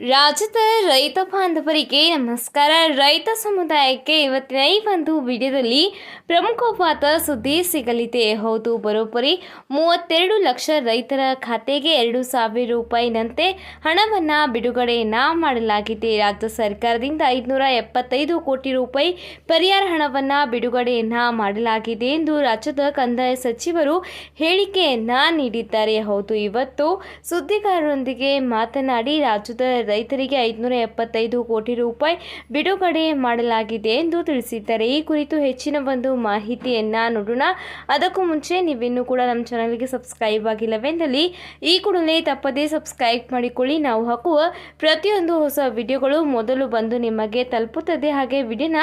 ರಾಜ್ಯದ ರೈತ ಬಾಂಧವರಿಗೆ ನಮಸ್ಕಾರ. ರೈತ ಸಮುದಾಯಕ್ಕೆ ಇವತ್ತಿನ ಈ ಒಂದು ವಿಡಿಯೋದಲ್ಲಿ ಪ್ರಮುಖವಾದ ಸುದ್ದಿ ಸಿಗಲಿದೆ. ಹೌದು, ಬರೋಬ್ಬರಿ ಮೂವತ್ತೆರಡು ಲಕ್ಷ ರೈತರ ಖಾತೆಗೆ ಎರಡು ಸಾವಿರ ರೂಪಾಯಿನಂತೆ ಹಣವನ್ನು ಬಿಡುಗಡೆಯನ್ನ ಮಾಡಲಾಗಿದೆ. ರಾಜ್ಯ ಸರ್ಕಾರದಿಂದ ಐದುನೂರ ಎಪ್ಪತ್ತೈದು ಕೋಟಿ ರೂಪಾಯಿ ಪರಿಹಾರ ಹಣವನ್ನು ಬಿಡುಗಡೆಯನ್ನ ಮಾಡಲಾಗಿದೆ ಎಂದು ರಾಜ್ಯದ ಕಂದಾಯ ಸಚಿವರು ಹೇಳಿಕೆಯನ್ನ ನೀಡಿದ್ದಾರೆ. ಹೌದು, ಇವತ್ತು ಸುದ್ದಿಗಾರರೊಂದಿಗೆ ಮಾತನಾಡಿ ರಾಜ್ಯದ ರೈತರಿಗೆ ಐದುನೂರ ಎಪ್ಪತ್ತೈದು ಕೋಟಿ ರೂಪಾಯಿ ಬಿಡುಗಡೆ ಮಾಡಲಾಗಿದೆ ಎಂದು ತಿಳಿಸಿದ್ದಾರೆ. ಈ ಕುರಿತು ಹೆಚ್ಚಿನ ಒಂದು ಮಾಹಿತಿಯನ್ನ ನೋಡೋಣ. ಅದಕ್ಕೂ ಮುಂಚೆ ನೀವಿನ್ನೂ ಕೂಡ ನಮ್ಮ ಚಾನಲ್ಗೆ ಸಬ್ಸ್ಕ್ರೈಬ್ ಆಗಿಲ್ಲವೆಂದಲ್ಲಿ ಈ ಕೂಡಲೇ ತಪ್ಪದೇ ಸಬ್ಸ್ಕ್ರೈಬ್ ಮಾಡಿಕೊಳ್ಳಿ. ನಾವು ಹಾಕುವ ಪ್ರತಿಯೊಂದು ಹೊಸ ವಿಡಿಯೋಗಳು ಮೊದಲು ಬಂದು ನಿಮಗೆ ತಲುಪುತ್ತದೆ. ಹಾಗೆ ವಿಡಿಯೋನ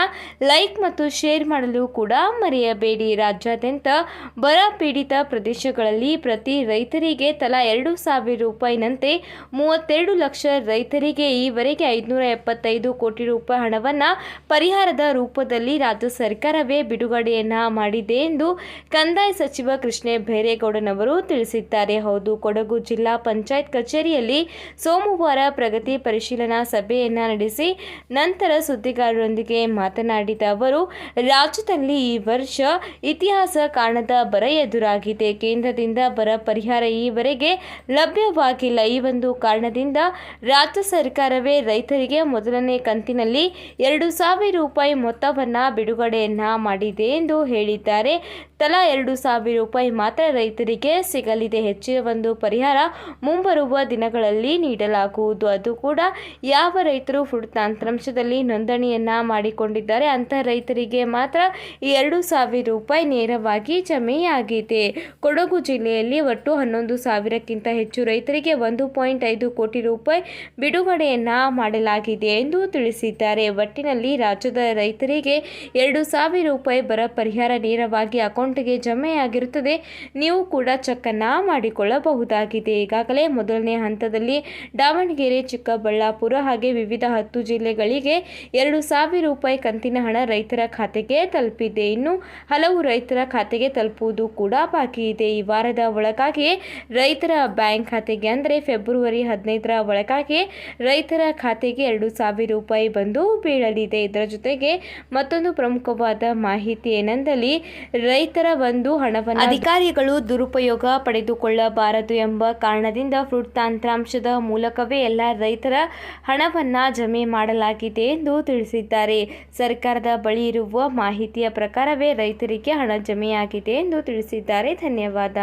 ಲೈಕ್ ಮತ್ತು ಶೇರ್ ಮಾಡಲು ಕೂಡ ಮರೆಯಬೇಡಿ. ರಾಜ್ಯಾದ್ಯಂತ ಬರ ಪೀಡಿತ ಪ್ರದೇಶಗಳಲ್ಲಿ ಪ್ರತಿ ರೈತರಿಗೆ ತಲಾ ಎರಡು ಸಾವಿರ ರೂಪಾಯಿನಂತೆ ಮೂವತ್ತೆರಡು ಲಕ್ಷ ರೈತರಿಗೆ ಈವರೆಗೆ ಐದುನೂರ ಎಪ್ಪತ್ತೈದು ಕೋಟಿ ರೂಪಾಯಿ ಹಣವನ್ನು ಪರಿಹಾರದ ರೂಪದಲ್ಲಿ ರಾಜ್ಯ ಸರ್ಕಾರವೇ ಬಿಡುಗಡೆಯನ್ನ ಮಾಡಿದೆ ಎಂದು ಕಂದಾಯ ಸಚಿವ ಕೃಷ್ಣ ಬೈರೇಗೌಡನವರು ತಿಳಿಸಿದ್ದಾರೆ. ಹೌದು, ಕೊಡಗು ಜಿಲ್ಲಾ ಪಂಚಾಯತ್ ಕಚೇರಿಯಲ್ಲಿ ಸೋಮವಾರ ಪ್ರಗತಿ ಪರಿಶೀಲನಾ ಸಭೆಯನ್ನು ನಡೆಸಿ ನಂತರ ಸುದ್ದಿಗಾರರೊಂದಿಗೆ ಮಾತನಾಡಿದ ಅವರು, ರಾಜ್ಯದಲ್ಲಿ ಈ ವರ್ಷ ಇತಿಹಾಸ ಕಾಣದ ಬರ ಎದುರಾಗಿದೆ. ಕೇಂದ್ರದಿಂದ ಬರ ಪರಿಹಾರ ಈವರೆಗೆ ಲಭ್ಯವಾಗಿಲ್ಲ. ಈ ಒಂದು ಕಾರಣದಿಂದ ರಾಜ್ಯ ಸರ್ಕಾರವೇ ರೈತರಿಗೆ ಮೊದಲನೇ ಕಂತಿನಲ್ಲಿ ಎರಡು ಸಾವಿರ ರೂಪಾಯಿ ಮೊತ್ತವನ್ನು ಬಿಡುಗಡೆಯನ್ನ ಮಾಡಿದೆ ಎಂದು ಹೇಳಿದ್ದಾರೆ. ತಲಾ ಎರಡು ಸಾವಿರ ರೂಪಾಯಿ ಮಾತ್ರ ರೈತರಿಗೆ ಸಿಗಲಿದೆ. ಹೆಚ್ಚಿನ ಒಂದು ಪರಿಹಾರ ಮುಂಬರುವ ದಿನಗಳಲ್ಲಿ ನೀಡಲಾಗುವುದು. ಅದು ಕೂಡ ಯಾವ ರೈತರು ಫುಡ್ ತಂತ್ರಾಂಶದಲ್ಲಿ ನೋಂದಣಿಯನ್ನು ಮಾಡಿಕೊಂಡಿದ್ದಾರೆ ಅಂಥ ರೈತರಿಗೆ ಮಾತ್ರ ಎರಡು ಸಾವಿರ ರೂಪಾಯಿ ನೇರವಾಗಿ ಜಮೆಯಾಗಿದೆ. ಕೊಡಗು ಜಿಲ್ಲೆಯಲ್ಲಿ ಒಟ್ಟು ಹನ್ನೊಂದು ಸಾವಿರಕ್ಕಿಂತ ಹೆಚ್ಚು ರೈತರಿಗೆ ಒಂದು ಪಾಯಿಂಟ್ ಐದು ಕೋಟಿ ರೂಪಾಯಿ ಬಿಡುಗಡೆಯನ್ನ ಮಾಡಲಾಗಿದೆ ಎಂದು ತಿಳಿಸಿದ್ದಾರೆ. ಒಟ್ಟಿನಲ್ಲಿ ರಾಜ್ಯದ ರೈತರಿಗೆ ಎರಡು ಸಾವಿರ ರೂಪಾಯಿ ಬರ ಪರಿಹಾರ ನೇರವಾಗಿ ಅಕೌಂಟ್ಗೆ ಜಮೆಯಾಗಿರುತ್ತದೆ. ನೀವು ಕೂಡ ಚೆಕ್ಕನ್ನು ಮಾಡಿಕೊಳ್ಳಬಹುದಾಗಿದೆ. ಈಗಾಗಲೇ ಮೊದಲನೇ ಹಂತದಲ್ಲಿ ದಾವಣಗೆರೆ, ಚಿಕ್ಕಬಳ್ಳಾಪುರ ಹಾಗೆ ವಿವಿಧ ಹತ್ತು ಜಿಲ್ಲೆಗಳಿಗೆ ಎರಡು ಸಾವಿರ ರೂಪಾಯಿ ಕಂತಿನ ಹಣ ರೈತರ ಖಾತೆಗೆ ತಲುಪಿದೆ. ಇನ್ನು ಹಲವು ರೈತರ ಖಾತೆಗೆ ತಲುಪುವುದು ಕೂಡ ಬಾಕಿ ಇದೆ. ಈ ವಾರದ ಒಳಗಾಗಿ ರೈತರ ಬ್ಯಾಂಕ್ ಖಾತೆಗೆ ಅಂದರೆ ಫೆಬ್ರವರಿ ಹದಿನೈದರ ಒಳಗಾಗಿ ರೈತರ ಖಾತೆಗೆ ಎರಡು ಸಾವಿರ ರೂಪಾಯಿ ಬಂದು ಬೀಳಲಿದೆ. ಇದರ ಜೊತೆಗೆ ಮತ್ತೊಂದು ಪ್ರಮುಖವಾದ ಮಾಹಿತಿ ಏನೆಂದಲ್ಲಿ ರೈತರ ಒಂದು ಹಣವನ್ನು ಅಧಿಕಾರಿಗಳು ದುರುಪಯೋಗ ಪಡೆದುಕೊಳ್ಳಬಾರದು ಎಂಬ ಕಾರಣದಿಂದ ಫ್ರೂಟ್ ತಂತ್ರಾಂಶದ ಮೂಲಕವೇ ಎಲ್ಲ ರೈತರ ಹಣವನ್ನು ಜಮೆ ಮಾಡಲಾಗಿದೆ ಎಂದು ತಿಳಿಸಿದ್ದಾರೆ. ಸರ್ಕಾರದ ಬಳಿ ಇರುವ ಮಾಹಿತಿಯ ಪ್ರಕಾರವೇ ರೈತರಿಗೆ ಹಣ ಜಮೆಯಾಗಿದೆ ಎಂದು ತಿಳಿಸಿದ್ದಾರೆ. ಧನ್ಯವಾದ.